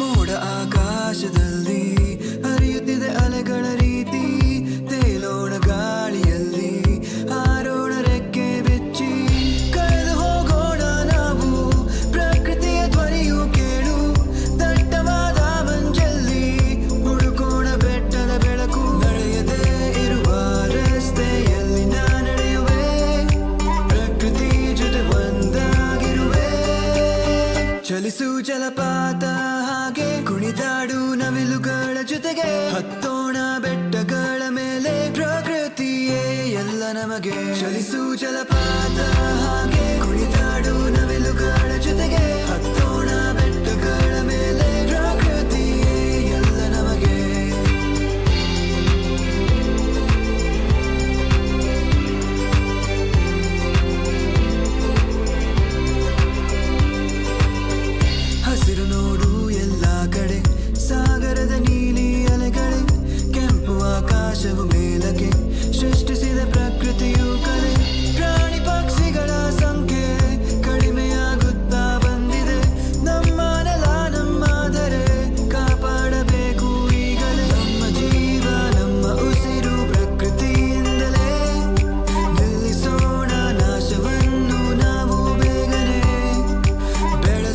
ಮೋಡ ಆಕಾಶದಲ್ಲಿ ಹರಿಯುತ್ತಿದೆ ಅಲೆಗಳ ರೀತಿ, ತೇಲೋಣ ಗಾಳಿಯಲ್ಲಿ ಹಾರೋಣ ರೆಕ್ಕೆ ಬೆಚ್ಚಿ. ಕಳೆದು ಹೋಗೋಣ ನಾವು, ಪ್ರಕೃತಿಯ ಧ್ವನಿಯು ಕೇಳು, ದಟ್ಟವಾದ ಮಂಜಲ್ಲಿ ಹುಡುಕೋಣ ಬೆಟ್ಟದ ಬೆಳಕು. ನಡೆಯದೆ ಇರುವ ರಸ್ತೆಯಲ್ಲಿ ನಡೆಯುವೆ, ಪ್ರಕೃತಿ ಜೊತೆ ಒಂದಾಗಿರುವೆ. ಚಲಿಸು ಜಲಪಾತ. ಹಾಗೆ ಕುಣಿದಾಡು ನವಿಲುಗಳ ಜೊತೆಗೆ. ಹತ್ತೋಣ ಬೆಟ್ಟಗಳ ಮೇಲೆ ಪ್ರಕೃತಿಯೇ ಎಲ್ಲ ನಮಗೆ. ಚಲಿಸು ಜಲಪಾತ ಹಾಗೆ ಕುಣಿದಾಡು